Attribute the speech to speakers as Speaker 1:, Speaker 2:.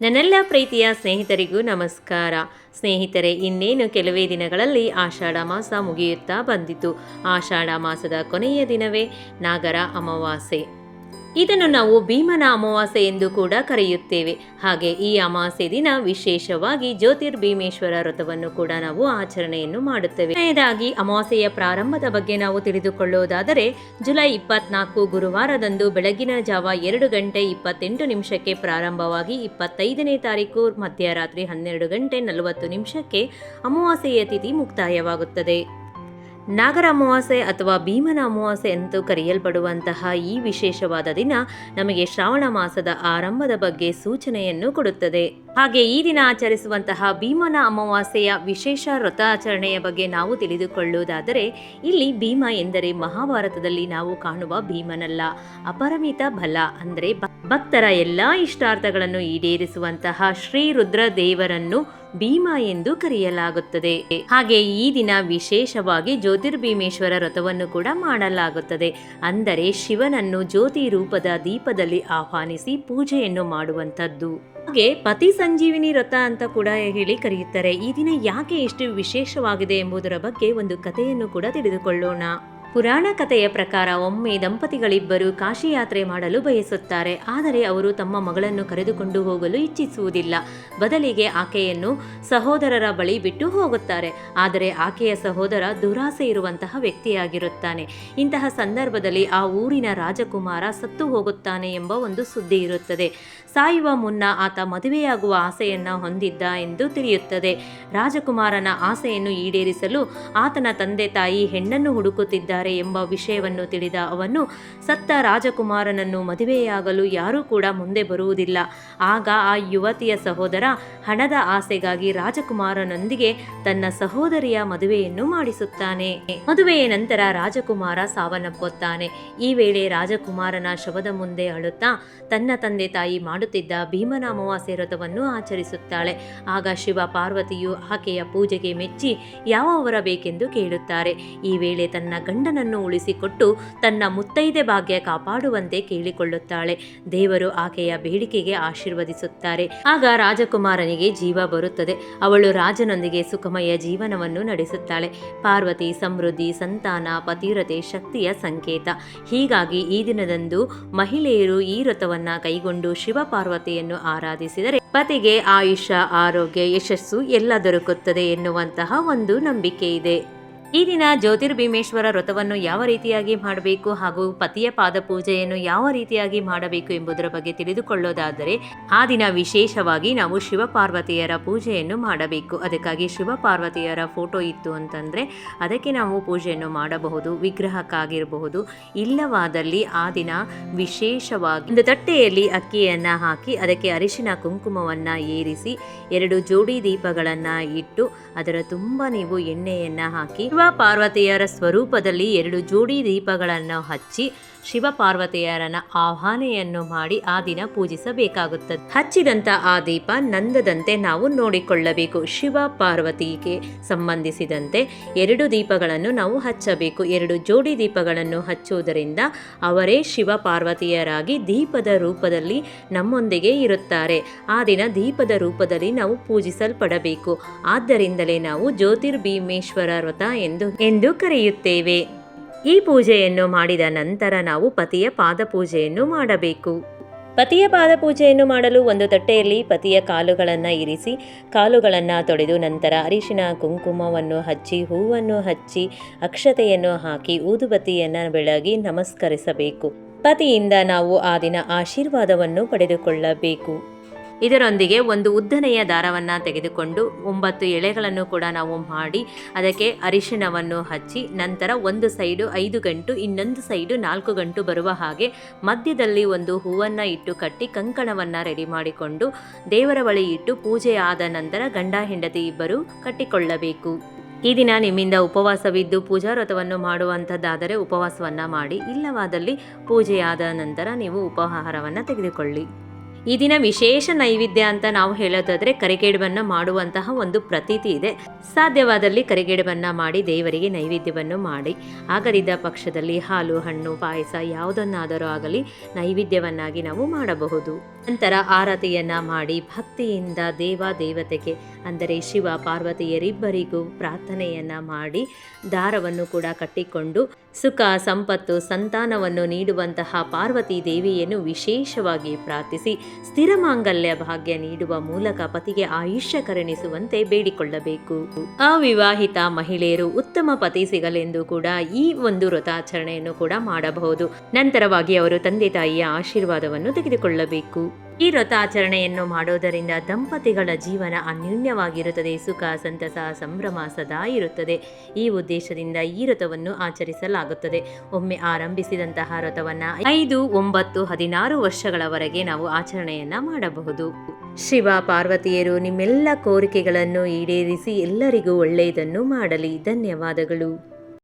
Speaker 1: ನನ್ನೆಲ್ಲ ಪ್ರೀತಿಯ ಸ್ನೇಹಿತರಿಗೂ ನಮಸ್ಕಾರ. ಸ್ನೇಹಿತರೆ, ಇನ್ನೇನು ಕೆಲವೇ ದಿನಗಳಲ್ಲಿ ಆಷಾಢ ಮಾಸ ಮುಗಿಯುತ್ತಾ ಬಂದಿತು. ಆಷಾಢ ಮಾಸದ ಕೊನೆಯ ದಿನವೇ ನಾಗರ ಅಮಾವಾಸ್ಯೆ. ಇದನ್ನು ನಾವು ಭೀಮನ ಅಮಾವಾಸ್ಯೆ ಎಂದು ಕೂಡ ಕರೆಯುತ್ತೇವೆ. ಹಾಗೆ ಈ ಅಮಾವಾಸ್ಯೆ ದಿನ ವಿಶೇಷವಾಗಿ ಜ್ಯೋತಿರ್ಭೀಮೇಶ್ವರ ವ್ರತವನ್ನು ಕೂಡ ನಾವು ಆಚರಣೆಯನ್ನು ಮಾಡುತ್ತೇವೆ. ಕೊನೆಯದಾಗಿ ಅಮಾವಾಸ್ಯೆಯ ಪ್ರಾರಂಭದ ಬಗ್ಗೆ ನಾವು ತಿಳಿದುಕೊಳ್ಳುವುದಾದರೆ ಜುಲೈ ಇಪ್ಪತ್ನಾಲ್ಕು ಗುರುವಾರದಂದು ಬೆಳಗಿನ ಜಾವ ಎರಡು ಗಂಟೆ ಇಪ್ಪತ್ತೆಂಟು ನಿಮಿಷಕ್ಕೆ ಪ್ರಾರಂಭವಾಗಿ ಇಪ್ಪತ್ತೈದನೇ ತಾರೀಕು ಮಧ್ಯರಾತ್ರಿ ಹನ್ನೆರಡು ಗಂಟೆ ನಲವತ್ತು ನಿಮಿಷಕ್ಕೆ ಅಮಾವಾಸ್ಯೆಯ ತಿಥಿ ಮುಕ್ತಾಯವಾಗುತ್ತದೆ. ನಾಗರ ಅಮಾವಾಸ್ಯೆ ಅಥವಾ ಭೀಮನ ಅಮಾವಾಸ್ಯೆ ಎಂದು ಕರೆಯಲ್ಪಡುವಂತಹ ಈ ವಿಶೇಷವಾದ ದಿನ ನಮಗೆ ಶ್ರಾವಣ ಮಾಸದ ಆರಂಭದ ಬಗ್ಗೆ ಸೂಚನೆಯನ್ನು ಕೊಡುತ್ತದೆ. ಹಾಗೆ ಈ ದಿನ ಆಚರಿಸುವಂತಹ ಭೀಮನ ಅಮಾವಾಸ್ಯೆಯ ವಿಶೇಷ ವ್ರತಾಚರಣೆಯ ಬಗ್ಗೆ ನಾವು ತಿಳಿದುಕೊಳ್ಳುವುದಾದರೆ, ಇಲ್ಲಿ ಭೀಮ ಎಂದರೆ ಮಹಾಭಾರತದಲ್ಲಿ ನಾವು ಕಾಣುವ ಭೀಮನಲ್ಲ, ಅಪರಿಮಿತ ಬಲ, ಅಂದರೆ ಭಕ್ತರ ಎಲ್ಲ ಇಷ್ಟಾರ್ಥಗಳನ್ನು ಈಡೇರಿಸುವಂತಹ ಶ್ರೀ ರುದ್ರ ದೇವರನ್ನು ಭೀಮ ಎಂದು ಕರೆಯಲಾಗುತ್ತದೆ. ಹಾಗೆ ಈ ದಿನ ವಿಶೇಷವಾಗಿ ಜ್ಯೋತಿರ್ಭೀಮೇಶ್ವರ ವ್ರತವನ್ನು ಕೂಡ ಮಾಡಲಾಗುತ್ತದೆ. ಅಂದರೆ ಶಿವನನ್ನು ಜ್ಯೋತಿ ರೂಪದ ದೀಪದಲ್ಲಿ ಆಹ್ವಾನಿಸಿ ಪೂಜೆಯನ್ನು ಮಾಡುವಂಥದ್ದು. ಹಾಗೆ ಪತಿ ಸಂಜೀವಿನಿ ವ್ರತ ಅಂತ ಕೂಡ ಹೇಳಿ ಕರೆಯುತ್ತಾರೆ. ಈ ದಿನ ಯಾಕೆ ಇಷ್ಟು ವಿಶೇಷವಾಗಿದೆ ಎಂಬುದರ ಬಗ್ಗೆ ಒಂದು ಕಥೆಯನ್ನು ಕೂಡ ತಿಳಿದುಕೊಳ್ಳೋಣ. ಪುರಾಣ ಕಥೆಯ ಪ್ರಕಾರ ಒಮ್ಮೆ ದಂಪತಿಗಳಿಬ್ಬರು ಕಾಶಿ ಯಾತ್ರೆ ಮಾಡಲು ಬಯಸುತ್ತಾರೆ. ಆದರೆ ಅವರು ತಮ್ಮ ಮಗಳನ್ನು ಕರೆದುಕೊಂಡು ಹೋಗಲು ಇಚ್ಛಿಸುವುದಿಲ್ಲ. ಬದಲಿಗೆ ಆಕೆಯನ್ನು ಸಹೋದರರ ಬಳಿ ಬಿಟ್ಟು ಹೋಗುತ್ತಾರೆ. ಆದರೆ ಆಕೆಯ ಸಹೋದರ ದುರಾಸೆ ಇರುವಂತಹ ವ್ಯಕ್ತಿಯಾಗಿರುತ್ತಾನೆ. ಇಂತಹ ಸಂದರ್ಭದಲ್ಲಿ ಆ ಊರಿನ ರಾಜಕುಮಾರ ಸತ್ತು ಹೋಗುತ್ತಾನೆ ಎಂಬ ಒಂದು ಸುದ್ದಿ ಇರುತ್ತದೆ. ಸಾಯುವ ಮುನ್ನ ಆತ ಮದುವೆಯಾಗುವ ಆಸೆಯನ್ನು ಹೊಂದಿದ್ದ ಎಂದು ತಿಳಿಯುತ್ತದೆ. ರಾಜಕುಮಾರನ ಆಸೆಯನ್ನು ಈಡೇರಿಸಲು ಆತನ ತಂದೆ ತಾಯಿ ಹೆಣ್ಣನ್ನು ಹುಡುಕುತ್ತಿದ್ದಾರೆ. ಎಂಬ ವಿಷಯವನ್ನು ತಿಳಿದ ಅವನು, ಸತ್ತ ರಾಜಕುಮಾರನನ್ನು ಮದುವೆಯಾಗಲು ಯಾರೂ ಕೂಡ ಮುಂದೆ ಬರುವುದಿಲ್ಲ. ಆಗ ಆ ಯುವತಿಯ ಸಹೋದರ ಹಣದ ಆಸೆಗಾಗಿ ರಾಜಕುಮಾರನೊಂದಿಗೆ ತನ್ನ ಸಹೋದರಿಯ ಮದುವೆಯನ್ನು ಮಾಡಿಸುತ್ತಾನೆ. ಮದುವೆಯ ನಂತರ ರಾಜಕುಮಾರ ಸಾವನ್ನಪ್ಪುತ್ತಾನೆ. ಈ ವೇಳೆ ರಾಜಕುಮಾರನ ಶವದ ಮುಂದೆ ಅಳುತ್ತಾ ತನ್ನ ತಂದೆ ತಾಯಿ ಮಾಡುತ್ತಿದ್ದ ಭೀಮನ ಅಮಾವಾಸ್ಯ ವ್ರತವನ್ನು ಆಚರಿಸುತ್ತಾಳೆ. ಆಗ ಶಿವ ಪಾರ್ವತಿಯು ಆಕೆಯ ಪೂಜೆಗೆ ಮೆಚ್ಚಿ ಯಾವ ವರ ಬೇಕೆಂದು ಕೇಳುತ್ತಾರೆ. ಈ ವೇಳೆ ತನ್ನ ಗಂಡನನ್ನು ಉಳಿಸಿಕೊಟ್ಟು ತನ್ನ ಮುತ್ತೈದೆ ಭಾಗ್ಯ ಕಾಪಾಡುವಂತೆ ಕೇಳಿಕೊಳ್ಳುತ್ತಾಳೆ. ದೇವರು ಆಕೆಯ ಬೇಡಿಕೆಗೆ ಆಶೀರ್ವದಿಸುತ್ತಾರೆ. ಆಗ ರಾಜಕುಮಾರನಿಗೆ ಜೀವ ಬರುತ್ತದೆ. ಅವಳು ರಾಜನೊಂದಿಗೆ ಸುಖಮಯ ಜೀವನವನ್ನು ನಡೆಸುತ್ತಾಳೆ. ಪಾರ್ವತಿ, ಸಮೃದ್ಧಿ, ಸಂತಾನ ಪತಿರತೆ ಶಕ್ತಿಯ ಸಂಕೇತ. ಹೀಗಾಗಿ ಈ ದಿನದಂದು ಮಹಿಳೆಯರು ಈ ವ್ರತವನ್ನ ಕೈಗೊಂಡು ಶಿವ ಪಾರ್ವತಿಯನ್ನು ಆರಾಧಿಸಿದರೆ ಪತಿಗೆ ಆಯುಷ ಆರೋಗ್ಯ, ಯಶಸ್ಸು ಎಲ್ಲ ದೊರಕುತ್ತದೆ ಎನ್ನುವಂತಹ ಒಂದು ನಂಬಿಕೆ ಇದೆ. ಈ ದಿನ ಜ್ಯೋತಿರ್ಭೀಮೇಶ್ವರ ವ್ರತವನ್ನು ಯಾವ ರೀತಿಯಾಗಿ ಮಾಡಬೇಕು ಹಾಗೂ ಪತಿಯ ಪಾದ ಪೂಜೆಯನ್ನು ಯಾವ ರೀತಿಯಾಗಿ ಮಾಡಬೇಕು ಎಂಬುದರ ಬಗ್ಗೆ ತಿಳಿದುಕೊಳ್ಳೋದಾದರೆ, ಆ ದಿನ ವಿಶೇಷವಾಗಿ ನಾವು ಶಿವಪಾರ್ವತಿಯರ ಪೂಜೆಯನ್ನು ಮಾಡಬೇಕು. ಅದಕ್ಕಾಗಿ ಶಿವಪಾರ್ವತಿಯರ ಫೋಟೋ ಇತ್ತು ಅಂತಂದರೆ, ಅದಕ್ಕೆ ನಾವು ಪೂಜೆಯನ್ನು ಮಾಡಬಹುದು, ವಿಗ್ರಹಕ್ಕಾಗಿರಬಹುದು. ಇಲ್ಲವಾದಲ್ಲಿ ಆ ದಿನ ವಿಶೇಷವಾಗಿ ಒಂದು ತಟ್ಟೆಯಲ್ಲಿ ಅಕ್ಕಿಯನ್ನು ಹಾಕಿ, ಅದಕ್ಕೆ ಅರಿಶಿನ ಕುಂಕುಮವನ್ನು ಏರಿಸಿ, ಎರಡು ಜೋಡಿ ದೀಪಗಳನ್ನು ಇಟ್ಟು, ಅದರ ತುಂಬ ನೀವು ಎಣ್ಣೆಯನ್ನು ಹಾಕಿ ಶಿವ ಪಾರ್ವತಿಯರ ಸ್ವರೂಪದಲ್ಲಿ ಎರಡು ಜೋಡಿ ದೀಪಗಳನ್ನು ಹಚ್ಚಿ ಶಿವ ಪಾರ್ವತಿಯರನ ಆಹ್ವಾನೆಯನ್ನು ಮಾಡಿ ಆ ದಿನ ಪೂಜಿಸಬೇಕಾಗುತ್ತದೆ. ಹಚ್ಚಿದಂತ ಆ ದೀಪ ನಂದದಂತೆ ನಾವು ನೋಡಿಕೊಳ್ಳಬೇಕು. ಶಿವ ಪಾರ್ವತಿಗೆ ಸಂಬಂಧಿಸಿದಂತೆ ಎರಡು ದೀಪಗಳನ್ನು ನಾವು ಹಚ್ಚಬೇಕು. ಎರಡು ಜೋಡಿ ದೀಪಗಳನ್ನು ಹಚ್ಚುವುದರಿಂದ ಅವರೇ ಶಿವ ಪಾರ್ವತಿಯರಾಗಿ ದೀಪದ ರೂಪದಲ್ಲಿ ನಮ್ಮೊಂದಿಗೆ ಇರುತ್ತಾರೆ. ಆ ದಿನ ದೀಪದ ರೂಪದಲ್ಲಿ ನಾವು ಪೂಜಿಸಲ್ಪಡಬೇಕು. ಆದ್ದರಿಂದಲೇ ನಾವು ಜ್ಯೋತಿರ್ಭೀಮೇಶ್ವರ ವ್ರತ ಎಂದು ಎಂದು ಕರೆಯುತ್ತೇವೆ. ಈ ಪೂಜೆಯನ್ನು ಮಾಡಿದ ನಂತರ ನಾವು ಪತಿಯ ಪಾದಪೂಜೆಯನ್ನು ಮಾಡಬೇಕು. ಪತಿಯ ಪಾದಪೂಜೆಯನ್ನು ಮಾಡಲು ಒಂದು ತಟ್ಟೆಯಲ್ಲಿ ಪತಿಯ ಕಾಲುಗಳನ್ನು ಇರಿಸಿ, ಕಾಲುಗಳನ್ನು ತೊಡೆದು ನಂತರ ಅರಿಶಿನ ಕುಂಕುಮವನ್ನು ಹಚ್ಚಿ, ಹೂವನ್ನು ಹಚ್ಚಿ, ಅಕ್ಷತೆಯನ್ನು ಹಾಕಿ, ಊದುಬತ್ತಿಯನ್ನು ಬೆಳಗಿ ನಮಸ್ಕರಿಸಬೇಕು. ಪತಿಯಿಂದ ನಾವು ಆ ದಿನ ಆಶೀರ್ವಾದವನ್ನು ಪಡೆದುಕೊಳ್ಳಬೇಕು. ಇದರೊಂದಿಗೆ ಒಂದು ಉದ್ದನೆಯ ದಾರವನ್ನು ತೆಗೆದುಕೊಂಡು ಒಂಬತ್ತು ಎಳೆಗಳನ್ನು ಕೂಡ ನಾವು ಮಾಡಿ ಅದಕ್ಕೆ ಅರಿಶಿಣವನ್ನು ಹಚ್ಚಿ ನಂತರ ಒಂದು ಸೈಡು ಐದು ಗಂಟು, ಇನ್ನೊಂದು ಸೈಡು ನಾಲ್ಕು ಗಂಟು ಬರುವ ಹಾಗೆ ಮಧ್ಯದಲ್ಲಿ ಒಂದು ಹೂವನ್ನು ಇಟ್ಟು ಕಟ್ಟಿ ಕಂಕಣವನ್ನು ರೆಡಿ ಮಾಡಿಕೊಂಡು ದೇವರ ಬಳಿ ಇಟ್ಟು ಪೂಜೆ ಆದ ನಂತರ ಗಂಡ ಹೆಂಡತಿ ಇಬ್ಬರು ಕಟ್ಟಿಕೊಳ್ಳಬೇಕು. ಈ ದಿನ ನಿಮ್ಮಿಂದ ಉಪವಾಸವಿದ್ದು ಪೂಜಾ ವ್ರತವನ್ನು ಮಾಡುವಂಥದ್ದಾದರೆ ಉಪವಾಸವನ್ನು ಮಾಡಿ, ಇಲ್ಲವಾದಲ್ಲಿ ಪೂಜೆಯಾದ ನಂತರ ನೀವು ಉಪಹಾರವನ್ನು ತೆಗೆದುಕೊಳ್ಳಿ. ಈ ದಿನ ವಿಶೇಷ ನೈವೇದ್ಯ ಅಂತ ನಾವು ಹೇಳೋದಾದ್ರೆ ಕರಿಗೇಡುವನ್ನು ಮಾಡುವಂತಹ ಒಂದು ಪ್ರತೀತಿ ಇದೆ. ಸಾಧ್ಯವಾದಲ್ಲಿ ಕರಿಗೇಡುವನ್ನು ಮಾಡಿ ದೇವರಿಗೆ ನೈವೇದ್ಯವನ್ನು ಮಾಡಿ. ಆಗದಿದ್ದ ಪಕ್ಷದಲ್ಲಿ ಹಾಲು, ಹಣ್ಣು, ಪಾಯಸ ಯಾವುದನ್ನಾದರೂ ಆಗಲಿ ನೈವೇದ್ಯವನ್ನಾಗಿ ನಾವು ಮಾಡಬಹುದು. ನಂತರ ಆರತಿಯನ್ನ ಮಾಡಿ ಭಕ್ತಿಯಿಂದ ದೇವ ದೇವತೆಗೆ, ಅಂದರೆ ಶಿವ ಪಾರ್ವತಿಯರಿಬ್ಬರಿಗೂ ಪ್ರಾರ್ಥನೆಯನ್ನ ಮಾಡಿ ದಾರವನ್ನು ಕೂಡ ಕಟ್ಟಿಕೊಂಡು ಸುಖ, ಸಂಪತ್ತು, ಸಂತಾನವನ್ನು ನೀಡುವಂತಹ ಪಾರ್ವತಿ ದೇವಿಯನ್ನು ವಿಶೇಷವಾಗಿ ಪ್ರಾರ್ಥಿಸಿ ಸ್ಥಿರ ಮಾಂಗಲ್ಯ ಭಾಗ್ಯ ನೀಡುವ ಮೂಲಕ ಪತಿಗೆ ಆಯುಷ್ಯ ಕರುಣಿಸುವಂತೆ ಬೇಡಿಕೊಳ್ಳಬೇಕು. ಅವಿವಾಹಿತ ಮಹಿಳೆಯರು ಉತ್ತಮ ಪತಿ ಸಿಗಲೆಂದು ಕೂಡ ಈ ಒಂದು ವ್ರತಾಚರಣೆಯನ್ನು ಕೂಡ ಮಾಡಬಹುದು. ನಂತರವಾಗಿ ಅವರು ತಂದೆ ತಾಯಿಯ ಆಶೀರ್ವಾದವನ್ನು ತೆಗೆದುಕೊಳ್ಳಬೇಕು. ಈ ವ್ರತಾಚರಣೆಯನ್ನು ಮಾಡೋದರಿಂದ ದಂಪತಿಗಳ ಜೀವನ ಅನ್ಯೂನ್ಯವಾಗಿರುತ್ತದೆ. ಸುಖ, ಸಂತಸ, ಸಂಭ್ರಮ ಸದಾ ಇರುತ್ತದೆ. ಈ ಉದ್ದೇಶದಿಂದ ಈ ವ್ರತವನ್ನು ಆಚರಿಸಲಾಗುತ್ತದೆ. ಒಮ್ಮೆ ಆರಂಭಿಸಿದಂತಹ ವ್ರತವನ್ನು ಐದು, ಒಂಬತ್ತು, ಹದಿನಾರು ವರ್ಷಗಳವರೆಗೆ ನಾವು ಆಚರಣೆಯನ್ನ ಮಾಡಬಹುದು. ಶಿವ, ಪಾರ್ವತಿಯರು ನಿಮ್ಮೆಲ್ಲ ಕೋರಿಕೆಗಳನ್ನು ಈಡೇರಿಸಿ ಎಲ್ಲರಿಗೂ ಒಳ್ಳೆಯದನ್ನು ಮಾಡಲಿ. ಧನ್ಯವಾದಗಳು.